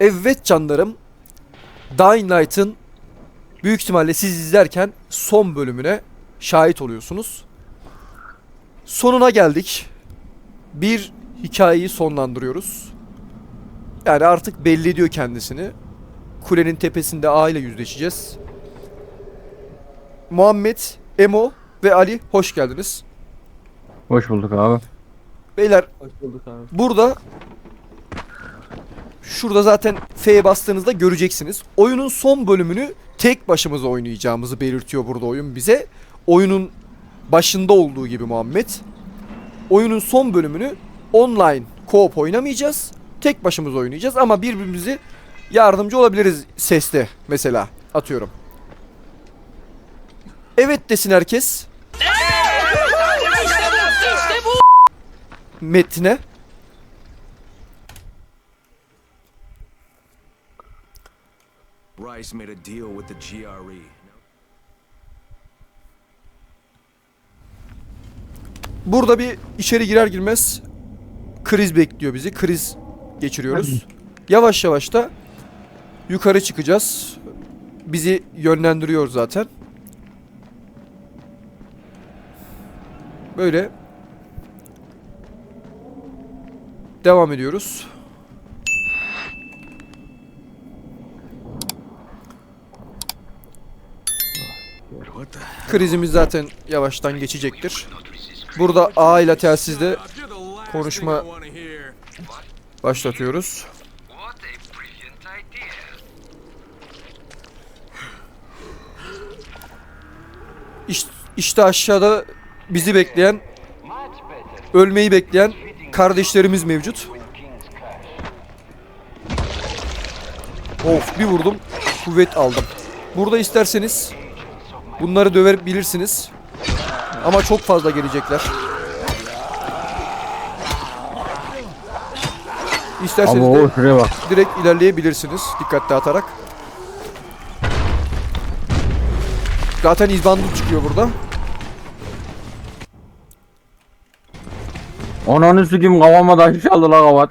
Evet canlarım. Dying Light'ın büyük ihtimalle siz izlerken son bölümüne şahit oluyorsunuz. Sonuna geldik. Bir hikayeyi sonlandırıyoruz. Yani artık belli ediyor kendisini. Kulenin tepesinde A ile yüzleşeceğiz. Muhammed, Emo ve Ali hoş geldiniz. Hoş bulduk abi. Beyler Hoş bulduk abi. Burada şurada zaten F'ye bastığınızda göreceksiniz. Oyunun son bölümünü tek başımıza oynayacağımızı belirtiyor burada oyun bize. Oyunun başında olduğu gibi Muhammed. Oyunun son bölümünü online co-op oynamayacağız. Tek başımıza oynayacağız ama birbirimizi yardımcı olabiliriz seste mesela atıyorum. Evet desin herkes. Metne. Rice made a deal with the. GRE. Burada bir içeri girer girmez kriz bekliyor bizi. Kriz geçiriyoruz. Yavaş yavaş da yukarı çıkacağız. Bizi yönlendiriyor zaten. Böyle devam ediyoruz. What the Krizimiz zaten yavaştan geçecektir. Burada A ile telsizde Konuşma- başlatıyoruz. İşte aşağıda bizi bekleyen, ölmeyi bekleyen kardeşlerimiz mevcut. Of bir vurdum, kuvvet aldım. Burada isterseniz bunları dövebilirsiniz. Ama çok fazla gelecekler. İsterseniz Ama o şuraya bak. direkt ilerleyebilirsiniz dikkatli atarak. Zaten izbandut çıkıyor burada. Ananı sikim kafama da aldı la kavat.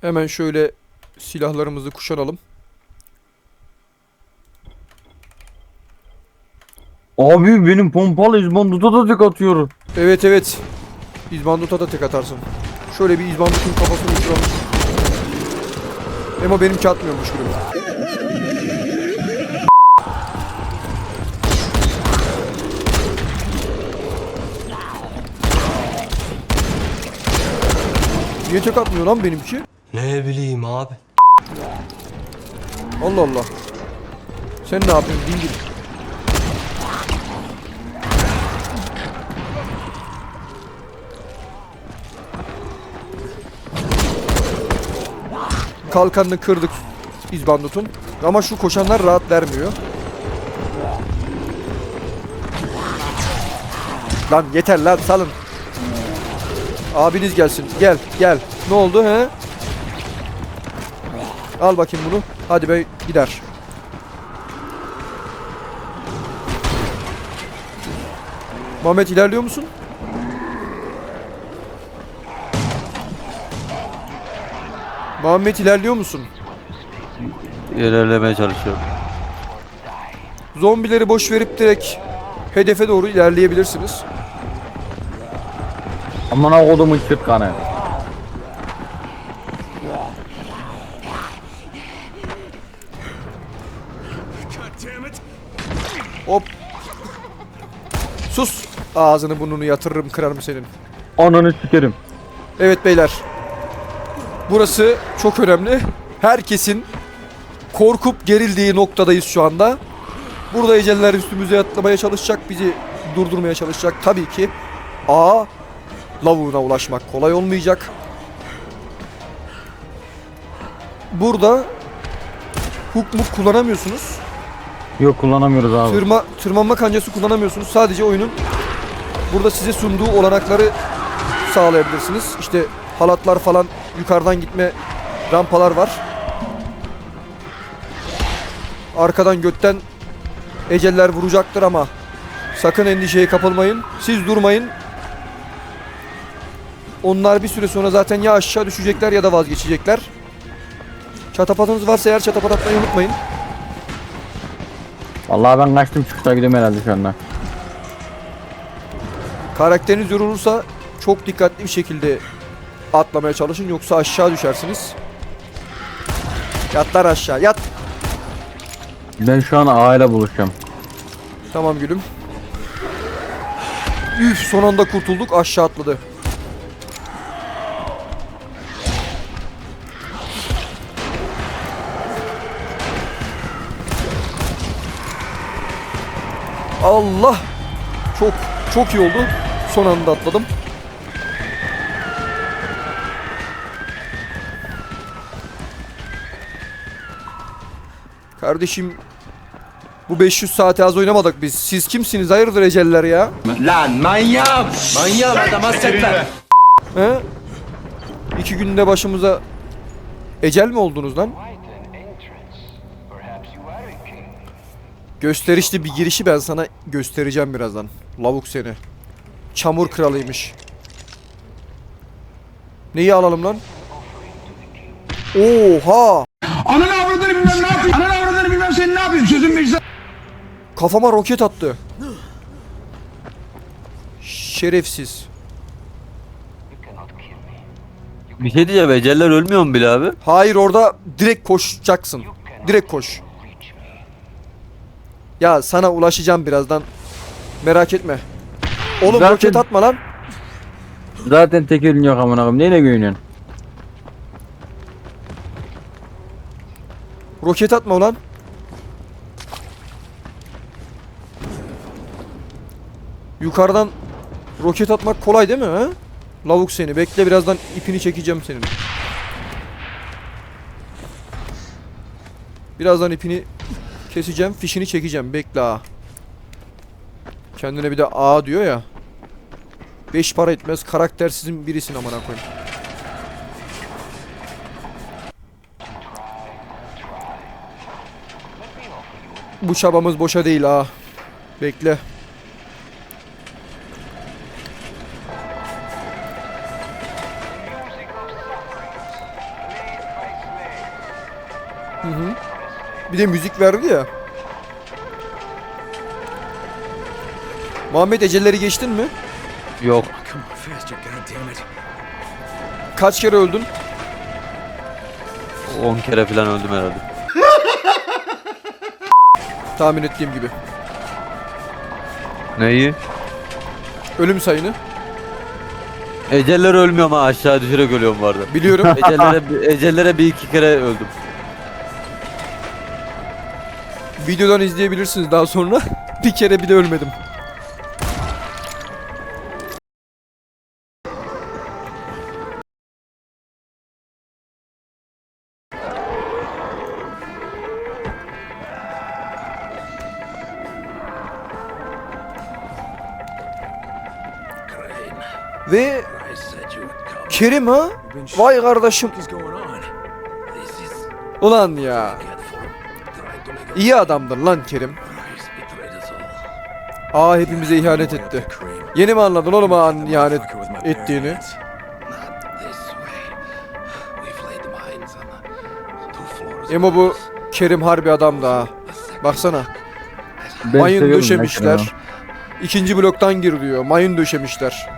Hemen şöyle silahlarımızı kuşanalım. Abi benim pompalı izbanduta da tek atıyor. Evet evet. İzbanduta da tek atarsın. Şöyle bir izbandutun kafasını uçuralım. Ama benimki atmıyormuş gibi. Niye tek atmıyor lan benimki? Ne bileyim abi. Allah Allah. Sen ne yapıyorsun dingil? Kalkanını kırdık İzbandut'un. Ama şu koşanlar rahat vermiyor. Lan yeter lan salın. Abiniz gelsin. Gel gel. Ne oldu he? Al bakayım bunu. Hadi be gider. Muhammed ilerliyor musun? Muhammed ilerliyor musun? İlerlemeye çalışıyorum. Zombileri boş verip direkt hedefe doğru ilerleyebilirsiniz. Amına kodumun çıtkanı. Hop. Sus. Ağzını burnunu yatırırım kırarım senin. Ananı sikerim. Evet beyler. Burası çok önemli. Herkesin korkup gerildiği noktadayız şu anda. Burada eceller üstümüze atlamaya çalışacak, bizi durdurmaya çalışacak. Tabii ki A lavuğuna ulaşmak kolay olmayacak. Burada hook muk kullanamıyorsunuz. Yok kullanamıyoruz abi. Tırma, tırmanma kancası kullanamıyorsunuz. Sadece oyunun burada size sunduğu olanakları sağlayabilirsiniz. İşte halatlar falan yukarıdan gitme rampalar var. Arkadan götten eceller vuracaktır ama sakın endişeye kapılmayın. Siz durmayın. Onlar bir süre sonra zaten ya aşağı düşecekler ya da vazgeçecekler. Çatapatınız varsa eğer çatapat atmayı unutmayın. Vallahi ben kaçtım çıkışta gidiyorum herhalde şu anda. Karakteriniz yorulursa çok dikkatli bir şekilde atlamaya çalışın yoksa aşağı düşersiniz. Yatlar aşağı yat. Ben şu an A ile buluşacağım. Tamam gülüm. Üf son anda kurtulduk aşağı atladı. Allah! Çok çok iyi oldu. Son anda atladım. Kardeşim bu 500 saate az oynamadık biz. Siz kimsiniz? Hayırdır eceller ya? Lan manyak! Manyak adama setler. He? İki günde başımıza ecel mi oldunuz lan? Gösterişli bir girişi ben sana göstereceğim birazdan. Lavuk seni. Çamur kralıymış. Neyi alalım lan? Oha! Ananı avradını Kafama roket attı. Şerefsiz. Bir şey diyeceğim eceller ölmüyor mu bile abi? Hayır orada direkt koşacaksın. Direkt koş. Ya sana ulaşacağım birazdan. Merak etme. Oğlum Zaten- roket atma lan. Zaten tek elin yok amına koyayım. Neyle güveniyorsun? Roket atma ulan. Yukarıdan roket atmak kolay değil mi ha? Lavuk seni. Bekle birazdan ipini çekeceğim senin. Birazdan ipini keseceğim, fişini çekeceğim. Bekle ha. Kendine bir de A diyor ya. 5 para etmez karaktersizin birisin amına koyayım. Bu çabamız boşa değil ha. Bekle. Bir de müzik verdi ya. Muhammed ecelleri geçtin mi? Yok. Kaç kere öldün? 10 kere falan öldüm herhalde. Tahmin ettiğim gibi. Neyi? Ölüm sayını. Eceller ölmüyor ama aşağı düşerek ölüyorum arada. Biliyorum. Ecellere, ecellere bir iki kere öldüm. Videodan izleyebilirsiniz daha sonra. bir kere bile ölmedim. Ve. Kerim ha? Vay kardeşim. Ulan ya. İyi adamdır lan Kerim. Aa hepimize ihanet etti. Yeni mi anladın oğlum ağanın ihanet ettiğini? Emo bu Kerim harbi adam da. Baksana. Ben Mayın seviyorum döşemişler. Kerem'i. İkinci bloktan gir diyor. Mayın döşemişler.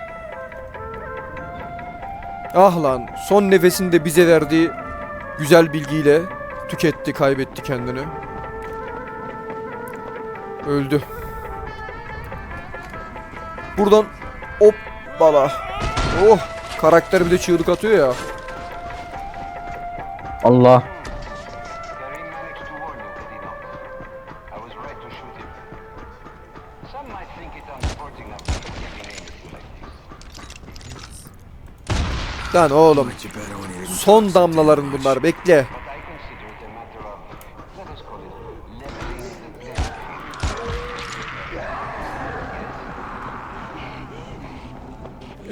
Ah lan son nefesini de bize verdiği güzel bilgiyle tüketti, kaybetti kendini. Öldü. Buradan hop bala. Oh karakter bir de çığlık atıyor ya. Allah. Karim managed to warn you, did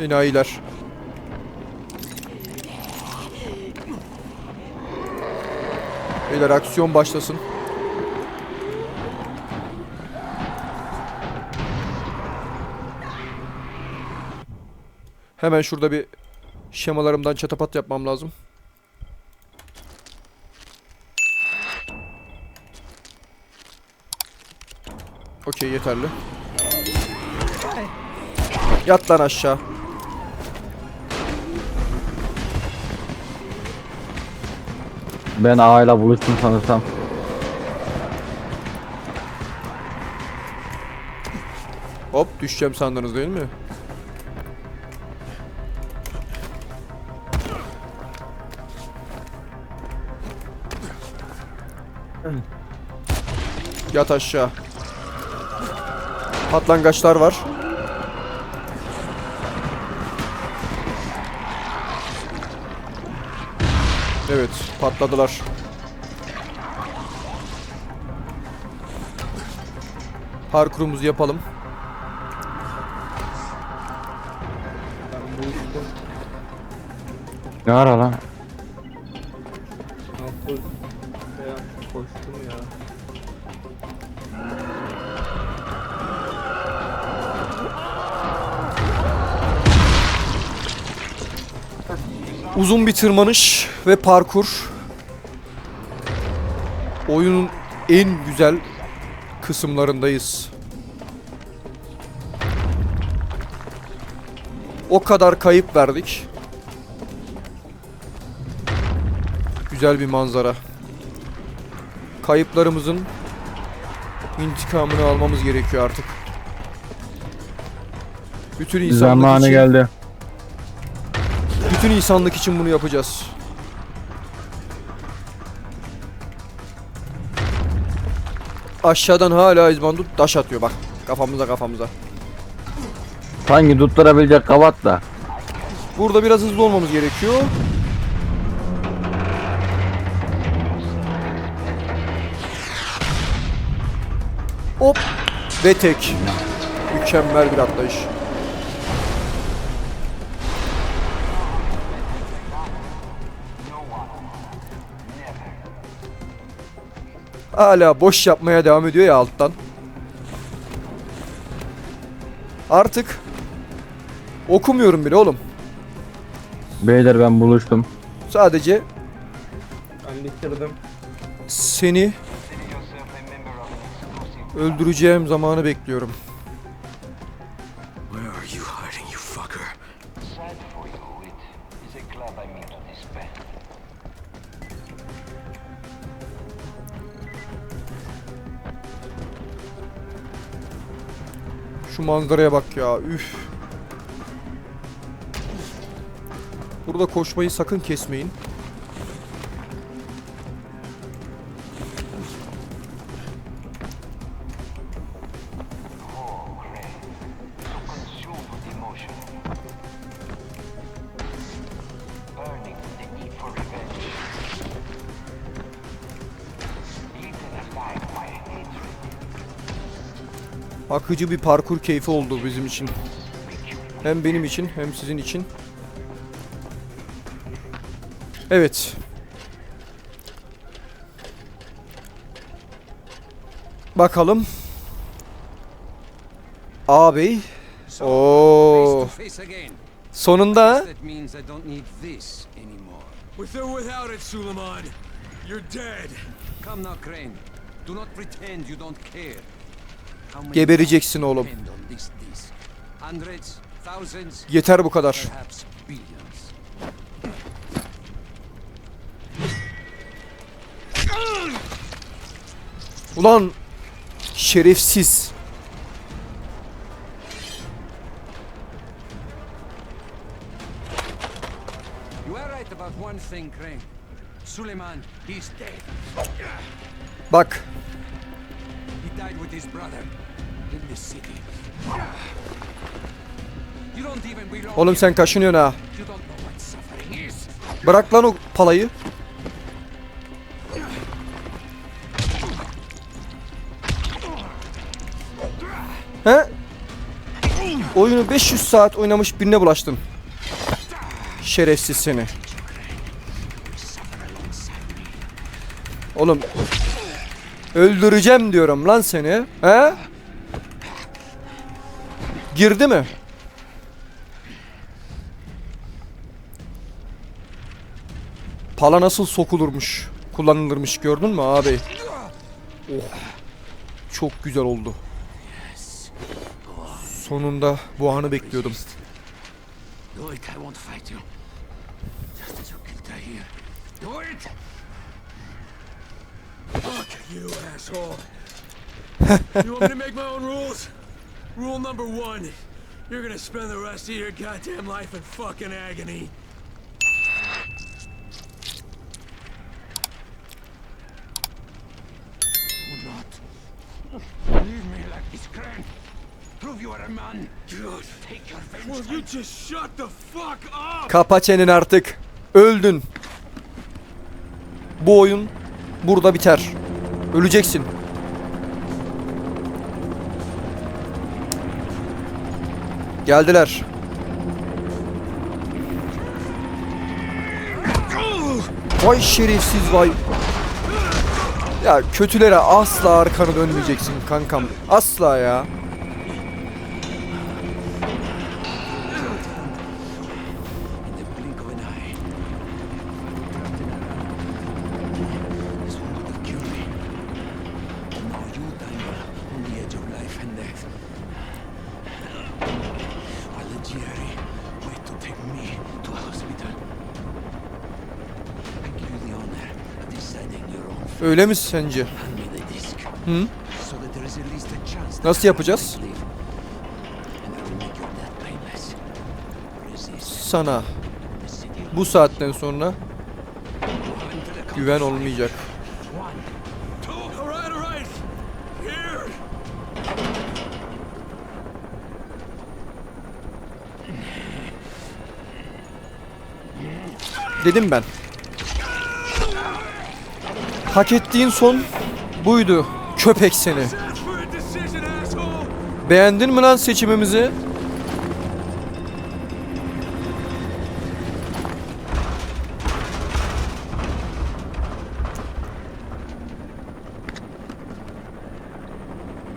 enayiler. Beyler aksiyon başlasın. Hemen şurada bir şemalarımdan çatapat yapmam lazım. Okey yeterli. Yat lan aşağı. Ben A ile buluştum sanırsam. Hop düşeceğim sandınız değil mi? Yat aşağı. Patlangaçlar var. Evet, patladılar. Parkurumuzu yapalım. Ne ara lan? Koştum ya. Uzun bir tırmanış ve parkur. Oyunun en güzel kısımlarındayız. O kadar kayıp verdik. Güzel bir manzara. Kayıplarımızın intikamını almamız gerekiyor artık. Bütün insanlık Zamanı için geldi. bütün insanlık için bunu yapacağız. Aşağıdan hala izbandut taş atıyor bak. Kafamıza kafamıza. Sanki tutturabilecek kavat da. Burada biraz hızlı olmamız gerekiyor. Hop ve tek. Mükemmel bir atlayış. Hala boş yapmaya devam ediyor ya alttan. Artık okumuyorum bile oğlum. Beyler ben buluştum. Sadece Ben bitirdim. seni öldüreceğim zamanı bekliyorum. Manzaraya bak ya. Üf. Burada koşmayı sakın kesmeyin. Akıcı bir parkur keyfi oldu bizim için. Hem benim için hem sizin için. Evet. Bakalım. Ağabey. Oo. Sonunda. With or without it, Suleiman, you're dead. Come now, Crane. Do not pretend you don't care. Gebereceksin oğlum. Yeter bu kadar. Ulan şerefsiz. Bak Oğlum sen kaşınıyorsun ha. Bırak lan o palayı. He? Oyunu 500 saat oynamış birine bulaştın. Şerefsiz seni. Oğlum öldüreceğim diyorum lan seni. He? Girdi mi? Pala nasıl sokulurmuş, kullanılırmış gördün mü abi? Oh. Çok güzel oldu. Sonunda bu anı bekliyordum. Do it, I won't fight you. Just as you killed Tahir. Do it! Fuck you, asshole. you want me to make my own rules? Rule number one you're gonna spend the rest of your goddamn life in fucking agony. Do not. Leave me like this, Crane. Prove you are a man. God. Take your Will vengeance. you just shut the fuck up? Kapa çeneni artık. Öldün. Bu oyun burada biter. Öleceksin. Geldiler. Vay şerefsiz vay. Ya kötülere asla arkanı dönmeyeceksin kankam. Asla ya. In the blink of an eye. This one would have killed me. And now you, Daniel, on the edge of life and death. While the GRE wait to take me to a hospital. I give you the honor of deciding your own fate. Öyle mi sence? Hand me the disc. Hı? So that there is at least a chance that Nasıl I yapacağız? might live. And I will make your death painless. Resist Sana bu saatten sonra güven olmayacak. Dedim ben. Hak ettiğin son buydu. Köpek seni. Beğendin mi lan seçimimizi?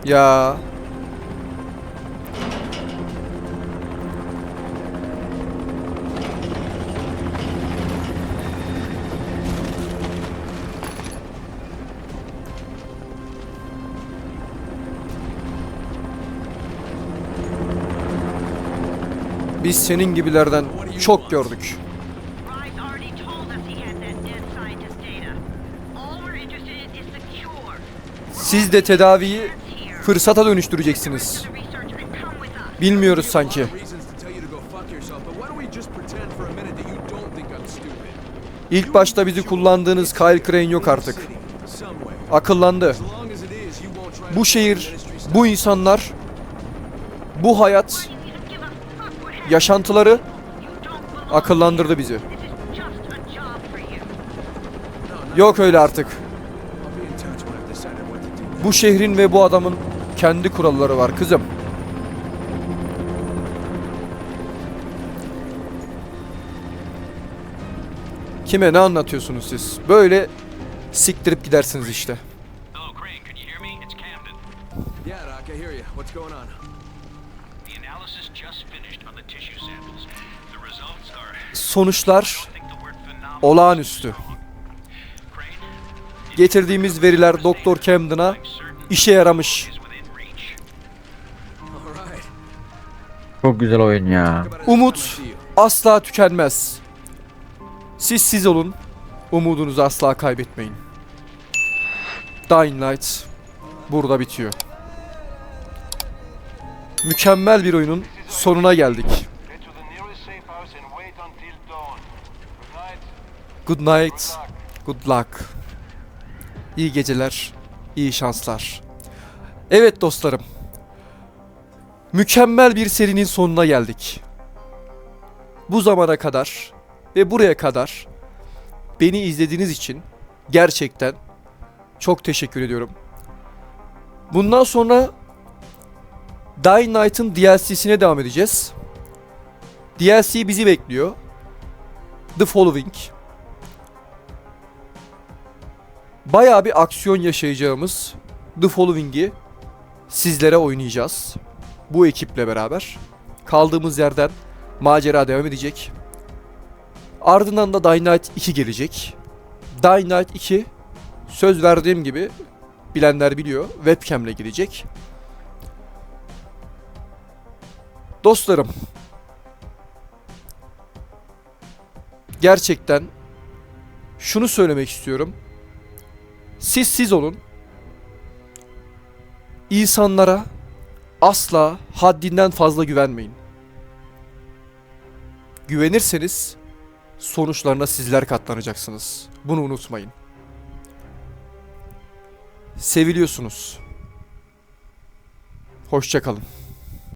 Ya we just pretend for a minute that you don't think I'm stupid? İlk başta bizi kullandığınız Kyle Crane yok artık. Akıllandı. Bu şehir, bu insanlar, bu hayat, yaşantıları akıllandırdı bizi. Yok öyle artık. Bu şehrin ve bu adamın kendi kuralları var kızım. Kime ne anlatıyorsunuz siz? Böyle siktirip gidersiniz işte. Yeah, Doc, I hear you. What's going on? Sonuçlar olağanüstü. Getirdiğimiz veriler Doktor Camden'a işe yaramış. Çok güzel oyun ya. Umut asla tükenmez. Siz siz olun. Umudunuzu asla kaybetmeyin. Dying Light burada bitiyor. Mükemmel bir oyunun sonuna geldik. Good night. Good luck. İyi geceler. iyi şanslar. Evet dostlarım. Mükemmel bir serinin sonuna geldik. Bu zamana kadar ve buraya kadar beni izlediğiniz için gerçekten çok teşekkür ediyorum. Bundan sonra Dying Light'ın DLC'sine devam edeceğiz. DLC bizi bekliyor. The Following. Bayağı bir aksiyon yaşayacağımız The Following'i sizlere oynayacağız. Bu ekiple beraber. Kaldığımız yerden macera devam edecek. Ardından da Dying Light 2 gelecek. Dying Light 2 söz verdiğim gibi bilenler biliyor webcam'le gelecek. Dostlarım. Gerçekten şunu söylemek istiyorum. Siz siz olun. İnsanlara asla haddinden fazla güvenmeyin. Güvenirseniz sonuçlarına sizler katlanacaksınız. Bunu unutmayın. Seviliyorsunuz. Hoşçakalın.